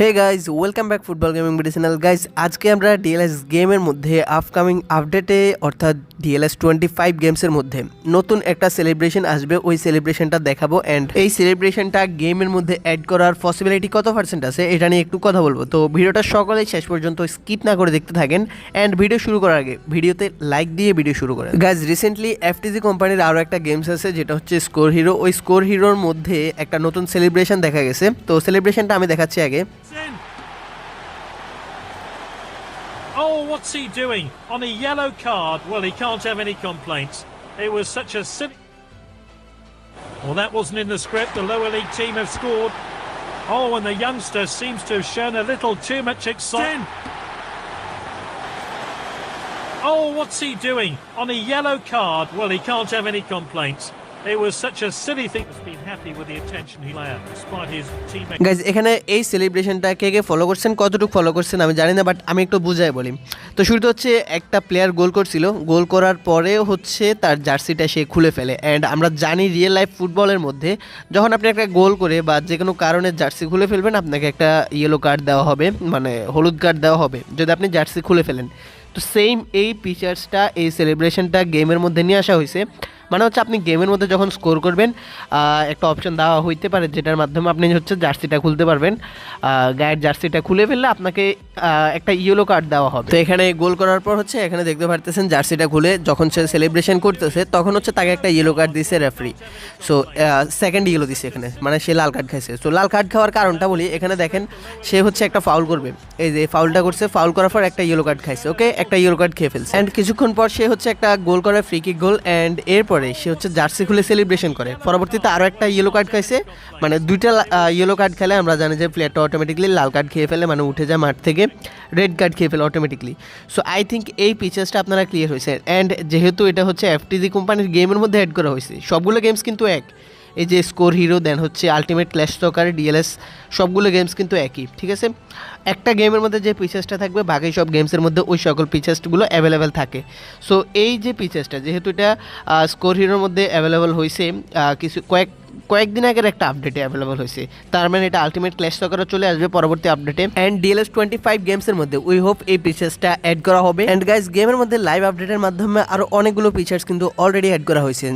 Hey guys welcome back football gaming medicinal guys আজকে আমরা DLS গেমের মধ্যে আপকামিং আপডেটে অর্থাৎ ডিএলএস টোয়েন্টি ফাইভ গেমসের মধ্যে নতুন একটা সেলিব্রেশন আসবে। ওই সেলিব্রেশনটা দেখাবো অ্যান্ড এই সেলিব্রেশনটা গেমের মধ্যে অ্যাড করার পসিবিলিটি কত পার্সেন্ট আছে এটা নিয়ে একটু কথা বলব। তো ভিডিওটা সকলেই শেষ পর্যন্ত স্কিপ না করে দেখতে থাকেন অ্যান্ড ভিডিও শুরু করার আগে ভিডিওতে লাইক দিয়ে ভিডিও শুরু করেন। গাইজ রিসেন্টলি এফটিজি কোম্পানির আরও একটা গেমস আছে, যেটা হচ্ছে স্কোর হিরো ওই স্কোর হিরোর মধ্যে একটা নতুন সেলিব্রেশন দেখা গেছে। তো সেলিব্রেশনটা আমি দেখাচ্ছি আগে। Oh, what's he doing? On a yellow card? Well, he can't have any complaints. It was such a silly. Well, that wasn't in the script. The lower league team have scored. Oh, and the youngster seems to have shown a little too much excitement. Oh, what's he doing? On a yellow card? Well, he can't have any complaints. Guys এখানে এই সেলিব্রেশনটা কে কে follow করছেন, কতটুকু follow করছেন আমি জানি না but আমি একটু বুঝাই বলি। তো শুরুতে হচ্ছে একটা প্লেয়ার গোল করছিল। গোল করার পরে হচ্ছে তার জার্সিটা সে খুলে ফেলে। অ্যান্ড আমরা জানি রিয়েল লাইফ ফুটবলের মধ্যে যখন আপনি একটা গোল করে বা যে কোনো কারণে জার্সি খুলে ফেলবেন, আপনাকে একটা ইয়েলো কার্ড দেওয়া হবে মানে হলুদ কার্ড দেওয়া হবে, যদি আপনি জার্সি খুলে ফেলেন। তো সেম এই ফিচার্সটা এই সেলিব্রেশনটা গেমের মধ্যে নিয়ে আসা হয়েছে। মানে হচ্ছে আপনি গেমের মধ্যে যখন স্কোর করবেন একটা অপশন দেওয়া হইতে পারে, যেটার মাধ্যমে আপনি হচ্ছে জার্সিটা খুলতে পারবেন। গায়ের জার্সিটা খুলে ফেললে আপনাকে একটা ইয়েলো কার্ড দেওয়া হবে। তো এখানে গোল করার পর হচ্ছে এখানে দেখতে পারতেছেন জার্সিটা খুলে যখন সে সেলিব্রেশন করতেছে, তখন হচ্ছে তাকে একটা ইয়েলো কার্ড দিছে রেফারি সো সেকেন্ড ইয়েলো দিছে এখানে মানে সে লাল কার্ড খাইছে। সো লাল কার্ড খাওয়ার কারণটা বলি, এখানে দেখেন সে হচ্ছে একটা ফাউল করবে। এই যে ফাউলটা করছে ফাউল করার পর একটা ইয়েলো কার্ড খাইছে ওকে একটা ইয়েলো কার্ড খেয়ে ফেলছে। অ্যান্ড কিছুক্ষণ পর সে হচ্ছে একটা গোল করে ফ্রি কিক গোল অ্যান্ড এরপরে সে হচ্ছে জার্সি খুলে সেলিব্রেশন করে। পরবর্তীতে আরও একটা ইয়েলো কার্ড খাইছে। মানে দুইটা ইয়েলো কার্ড খেলে আমরা জানি যে প্লেয়ারটা অটোমেটিকলি লাল কার্ড খেয়ে ফেলে মানে উঠে যায় মাঠ থেকে রেড কার্ড খেয়ে ফেলে অটোমেটিকলি সো আই থিঙ্ক এই পিচার্সটা আপনারা ক্লিয়ার হয়েছে। অ্যান্ড যেহেতু এটা হচ্ছে এফটিজি কোম্পানির গেমের মধ্যে অ্যাড করা হয়েছে, সবগুলো গেমস কিন্তু এক। এই যে স্কোর হিরো দেন হচ্ছে আলটিমেট ক্ল্যাশ সকার ডিএলএস সবগুলো গেমস কিন্তু একই, ঠিক আছে? একটা গেমের মধ্যে যে পিচার্সটা থাকবে, বাকি সব গেমসের মধ্যে ওই সকল পিচার্সগুলো অ্যাভেলেবেল থাকে। সো এই যে পিচার্সটা যেহেতু এটা স্কোর হিরোর মধ্যে অ্যাভেলেবেল হয়েছে কিছু কয়েক কয়েকদিন আগের একটা আপডেটে অ্যাভেলেবল হয়েছে। তার মানে এটা আলটিমেট ক্ল্যাশ স্টকারও চলে আসবে পরবর্তী আপডেটে অ্যান্ড ডিএলএস টোয়েন্টি ফাইভ গেমসের মধ্যে উই হোপ এই পিচার্সটা অ্যাড করা হবে। অ্যান্ড গাইজ গেমের মধ্যে লাইভ আপডেটের মাধ্যমে আরও অনেকগুলো পিচার্স কিন্তু অলরেডি অ্যাড করা হয়েছে।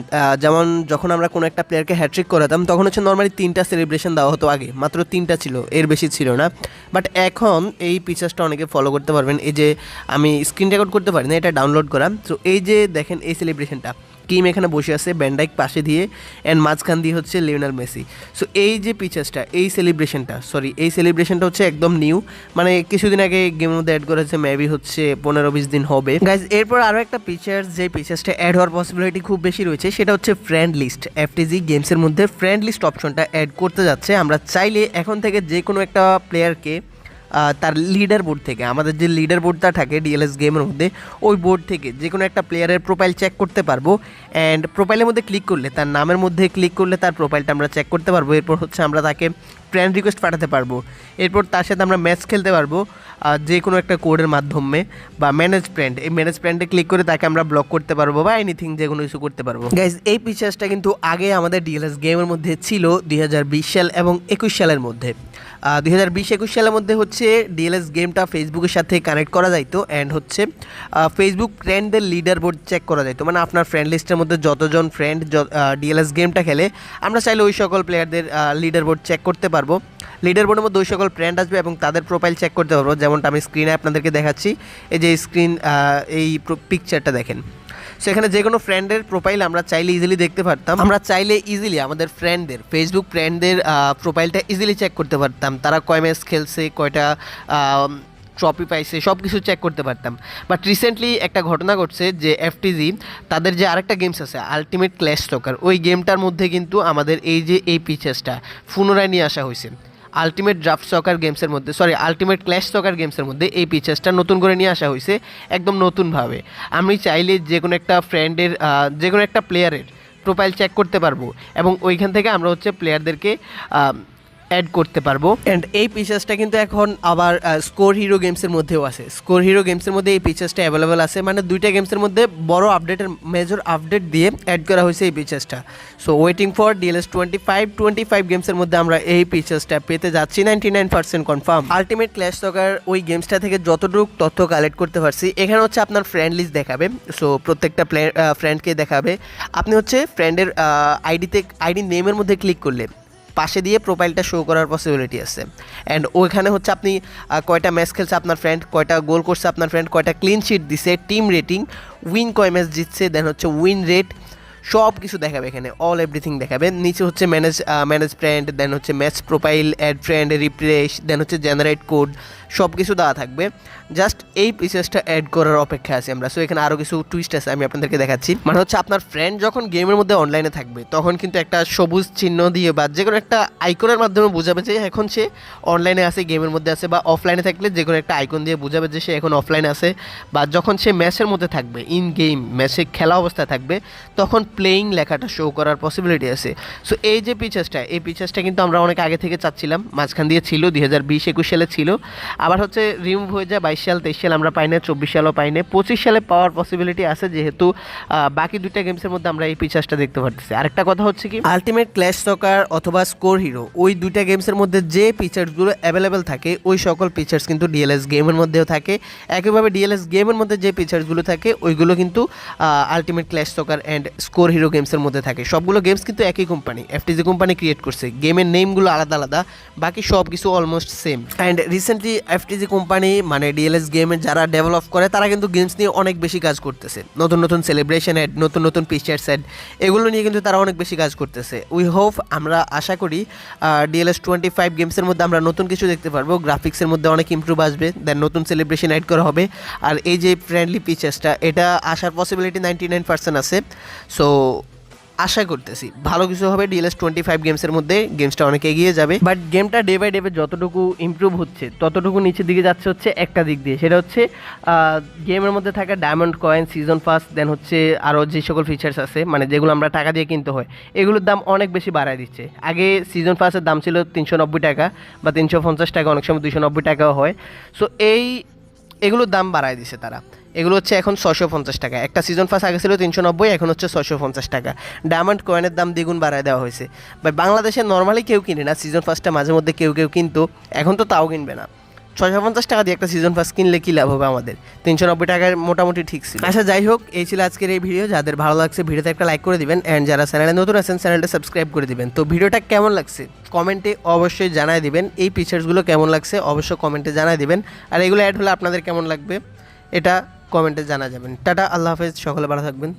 যেমন যখন আমরা কোনো একটা প্লেয়ারকে হ্যাট্রিক করাতাম, তখন হচ্ছে নর্মালি তিনটা সেলিব্রেশন দেওয়া হতো আগে। মাত্র তিনটা ছিল, এর বেশি ছিল না। বাট এখন এই পিচার্সটা অনেকে ফলো করতে পারবেন। এই যে আমি স্ক্রিন রেকর্ড করতে পারি না, এটা ডাউনলোড করা। তো এই যে দেখেন এই সেলিব্রেশনটা কিম এখানে বসে আছে ব্যান্ডাইক পাশে দিয়ে অ্যান্ড মাঝখান দিয়ে হচ্ছে লিওনাল মেসি সো এই যে পিচার্সটা, এই সেলিব্রেশনটা সরি এই সেলিব্রেশনটা হচ্ছে একদম নিউ মানে কিছুদিন আগে গেমের মধ্যে অ্যাড করেছে মেবি হচ্ছে পনেরো বিশ দিন হবে। গাইজ এরপর আরও একটা পিচার্স যে পিচার্সটা অ্যাড হওয়ার পসিবিলিটি খুব বেশি রয়েছে, সেটা হচ্ছে ফ্রেন্ড লিস্ট এফটিজি গেমসের মধ্যে ফ্রেন্ড লিস্ট অপশনটা অ্যাড করতে যাচ্ছে। আমরা চাইলে এখন থেকে যে কোনো একটা প্লেয়ারকে তার লিডার বোর্ড থেকে, আমাদের যে লিডার বোর্ডটা থাকে ডিএলএস গেমের মধ্যে, ওই বোর্ড থেকে যে কোনো একটা প্লেয়ারের প্রোফাইল চেক করতে পারব অ্যান্ড প্রোফাইলের মধ্যে ক্লিক করলে, তার নামের মধ্যে ক্লিক করলে তার প্রোফাইলটা আমরা চেক করতে পারব। এরপর হচ্ছে আমরা তাকে ফ্রেন্ড রিকোয়েস্ট পাঠাতে পারব। এরপর তার সাথে আমরা ম্যাচ খেলতে পারব যে কোনো একটা কোডের মাধ্যমে বা ম্যানেজ ফ্রেন্ড এই ম্যানেজ ফ্রেন্ডে ক্লিক করে তাকে আমরা ব্লক করতে পারব বা এনিথিং যে কোনো কিছু করতে পারব। গাইজ এই পিকচার্সটা কিন্তু আগে আমাদের ডিএলএস গেমের মধ্যে ছিল দুই হাজার বিশ সাল এবং একুশ সালের মধ্যে। দুই হাজার বিশ একুশ সালের মধ্যে হচ্ছে ডিএলএস গেমটা ফেসবুকের সাথে কানেক্ট করা যাইতো অ্যান্ড হচ্ছে ফেসবুক ফ্রেন্ডদের লিডার বোর্ড চেক করা যাইতো। মানে আপনার ফ্রেন্ড লিস্টের মধ্যে যতজন ফ্রেন্ড ডিএলএস গেমটা খেলে, আমরা চাইলে ওই সকল প্লেয়ারদের লিডার বোর্ড চেক করতে পারব। লিডার বোর্ডের মধ্যে ওই সকল ফ্রেন্ড আসবে এবং তাদের প্রোফাইল চেক করতে পারব। যেমনটা আমি স্ক্রিনে আপনাদেরকে দেখাচ্ছি, এই যে স্ক্রিন এই পিকচারটা দেখেন। সেখানে যে কোনো ফ্রেন্ডের প্রোফাইল আমরা চাইলে ইজিলি দেখতে পারতাম। আমরা চাইলে ইজিলি আমাদের ফ্রেন্ডদের ফেসবুক ফ্রেন্ডদের প্রোফাইলটা ইজিলি চেক করতে পারতাম। তারা কয় ম্যাচ খেলছে, কয়টা ট্রফি পাইছে সব কিছু চেক করতে পারতাম। বাট রিসেন্টলি একটা ঘটনা ঘটছে যে এফটিজি তাদের যে আরেকটা গেমস আছে আলটিমেট ক্ল্যাশ স্টকার ওই গেমটার মধ্যে কিন্তু আমাদের এই যে এই পিচেসটা পুনরায় নিয়ে আসা হয়েছে। আলটিমেট ড্রাফট সকার গেমসের মধ্যে সরি আলটিমেট ক্ল্যাশ সকার গেমসের মধ্যে এই পিচার্সটা নতুন করে নিয়ে আসা হয়েছে, একদম নতুনভাবে। আমি চাইলে যে কোনো একটা ফ্রেন্ডের যে কোনো একটা প্লেয়ারের প্রোফাইল চেক করতে পারব এবং ওইখান থেকে আমরা হচ্ছে প্লেয়ারদেরকে অ্যাড করতে পারব। অ্যান্ড এই ফিচার্সটা কিন্তু এখন আবার স্কোর হিরো গেমসের মধ্যেও আছে। স্কোর হিরো গেমসের মধ্যে এই ফিচার্সটা অ্যাভেলেবেল আছে। মানে দুইটা গেমসের মধ্যে বড় আপডেটের মেজর আপডেট দিয়ে অ্যাড করা হয়েছে এই ফিচার্সটা so waiting for DLS twenty five twenty five গেমসের মধ্যে আমরা এই ফিচার্সটা পেতে যাচ্ছি। Ninety nine percent confirm ultimate clash soccer ওই গেমসটা থেকে যতটুকু তথ্য কালেক্ট করতে পারছি, এখানে হচ্ছে আপনার ফ্রেন্ড লিস্ট দেখাবে। সো প্রত্যেকটা প্লে ফ্রেন্ডকে দেখাবে। আপনি হচ্ছে ফ্রেন্ডের আইডিতে আইডি নেমের মধ্যে ক্লিক করলে পাশে দিয়ে প্রোফাইলটা শো করার পসিবিলিটি আছে। অ্যান্ড ওইখানে হচ্ছে আপনি কয়টা ম্যাচ খেলছে আপনার ফ্রেন্ড কয়টা গোল করছে আপনার ফ্রেন্ড কয়টা ক্লিন শিট দিছে টিম রেটিং উইন কয় ম্যাচ জিতছে দেন হচ্ছে উইন রেট সব কিছু দেখাবে এখানে অল এভরিথিং দেখাবে। নিচে হচ্ছে ম্যানেজ ম্যানেজ ফ্রেন্ড দেন হচ্ছে match profile add friend replace then হচ্ছে জেনারেট কোড সব কিছু দেওয়া থাকবে। জাস্ট এই পিসেসটা অ্যাড করার অপেক্ষা আছে আমরা। সো এখানে আরও কিছু টুইস্ট আছে, আমি আপনাদেরকে দেখাচ্ছি। মানে হচ্ছে আপনার ফ্রেন্ড যখন গেমের মধ্যে অনলাইনে থাকবে, তখন কিন্তু একটা সবুজ চিহ্ন দিয়ে বা যে কোনো একটা আইকনের মাধ্যমে বোঝাবে যে এখন সে অনলাইনে আছে গেমের মধ্যে আছে বা অফলাইনে থাকলে যে কোনো একটা আইকন দিয়ে বোঝাবে যে সে এখন অফলাইনে আছে। বা যখন সে ম্যাচের মধ্যে থাকবে ইন গেম ম্যাচে খেলা অবস্থায় থাকবে, তখন প্লেয়িং লেখাটা শো করার পসিবিলিটি আছে। সো এই যে পিচার্সটা এই পিচার্সটা কিন্তু আমরা অনেক আগে থেকে চাচ্ছিলাম। মাঝখান দিয়ে ছিল, দুই হাজার বিশ একুশ সালে ছিল। আবার হচ্ছে রিমুভ হয়ে যায়, বাইশ সাল, তেইশ সাল আমরা পাই না, চব্বিশ সালও পাই না। পঁচিশ সালে পাওয়ার পসিবিলিটি আছে যেহেতু বাকি দুইটা গেমসের মধ্যে আমরা এই পিচার্সটা দেখতে পারতেছি। আরেকটা কথা হচ্ছে কি আলটিমেট ক্ল্যাশ সকার অথবা স্কোর হিরো ওই দুইটা গেমসের মধ্যে যে পিচার্সগুলো অ্যাভেলেবেল থাকে, ওই সকল পিচার্স কিন্তু ডিএলএস গেমের মধ্যেও থাকে। একইভাবে ডিএলএস গেমের মধ্যে যে পিচার্সগুলো থাকে, ওইগুলো কিন্তু ultimate clash soccer and score hero গেমসের মধ্যে থাকে। সবগুলো গেমস কিন্তু একই কোম্পানি এফটিজি কোম্পানি ক্রিয়েট করছে। গেমের নেমগুলো আলাদা আলাদা, বাকি সব কিছু almost same and recently FTG company মানে ডিএলএস গেমের যারা ডেভেলপ করে, তারা কিন্তু গেমস নিয়ে অনেক বেশি কাজ করতেছে। নতুন নতুন সেলিব্রেশন অ্যাড নতুন নতুন পিকচার সেট এগুলো নিয়ে কিন্তু তারা অনেক বেশি কাজ করতেছে। উই হোপ আমরা আশা করি ডিএলএস টোয়েন্টি ফাইভ গেমসের মধ্যে আমরা নতুন কিছু দেখতে পারব। গ্রাফিক্সের মধ্যে অনেক ইমপ্রুভ আসবে দেন নতুন সেলিব্রেশন অ্যাড করা হবে। আর এই যে ফ্রেন্ডলি পিকচার্সটা এটা আসার পসিবিলিটি নাইনটি নাইন পার্সেন্ট আছে। সো আশা করতেছি। ভালো কিছু হবে ডিএলএস টোয়েন্টি ফাইভ গেমসের মধ্যে গেমসটা অনেক এগিয়ে যাবে। বাট গেমটা ডে বাই ডে যতটুকু ইমপ্রুভ হচ্ছে, ততটুকু নিচের দিকে যাচ্ছে হচ্ছে একটা দিক দিয়ে। সেটা হচ্ছে গেমের মধ্যে থাকা diamond coin season first then হচ্ছে আরও যে সকল ফিচার্স আছে মানে যেগুলো আমরা টাকা দিয়ে কিনতে হয়, এগুলোর দাম অনেক বেশি বাড়ায় দিচ্ছে। আগে সিজন ফার্স্টের দাম ছিল তিনশো নব্বই টাকা বা তিনশো পঞ্চাশ টাকা, অনেক সময় দুশো নব্বই টাকাও হয়। সো এই, এগুলোর দাম বাড়ায় দিছে তারা। এগুলো হচ্ছে এখন ছশো পঞ্চাশ টাকা। একটা সিজন পাস আগে ছিল তিনশো নব্বই, এখন হচ্ছে ছশো পঞ্চাশ টাকা। ডায়মন্ড কয়েনের দাম দ্বিগুণ বাড়ায় দেওয়া হয়েছে। বাট বাংলাদেশে নর্মালি কেউ কিনে না সিজন পাসটা মাঝে মধ্যে কেউ কেউ কিন্তু এখন তো তাও কিনবে না। ছশো পঞ্চাশ টাকা দিয়ে একটা সিজন পাস কিনলে কী লাভ হবে আমাদের? তিনশো নব্বই টাকার মোটামুটি ঠিক ছিল। আচ্ছা যাই হোক, এই ছিল আজকের এই ভিডিও যাদের ভালো লাগছে ভিডিওতে একটা লাইক করে দিবেন। অ্যান্ড যারা চ্যানেলে নতুন আছেন চ্যানেলটা সাবস্ক্রাইব করে দিবেন। তো ভিডিওটা কেমন লাগছে? কমেন্টে অবশ্যই জানায় দিবেন। এই পিকচার্সগুলো কেমন লাগছে? অবশ্যই কমেন্টে জানায় দিবেন। আর এগুলো অ্যাড হলে আপনাদের কেমন লাগবে? এটা কমেন্টে জানা যাবেন। টাটা আল্লাহ হাফেজ সকলে ভালো থাকবেন।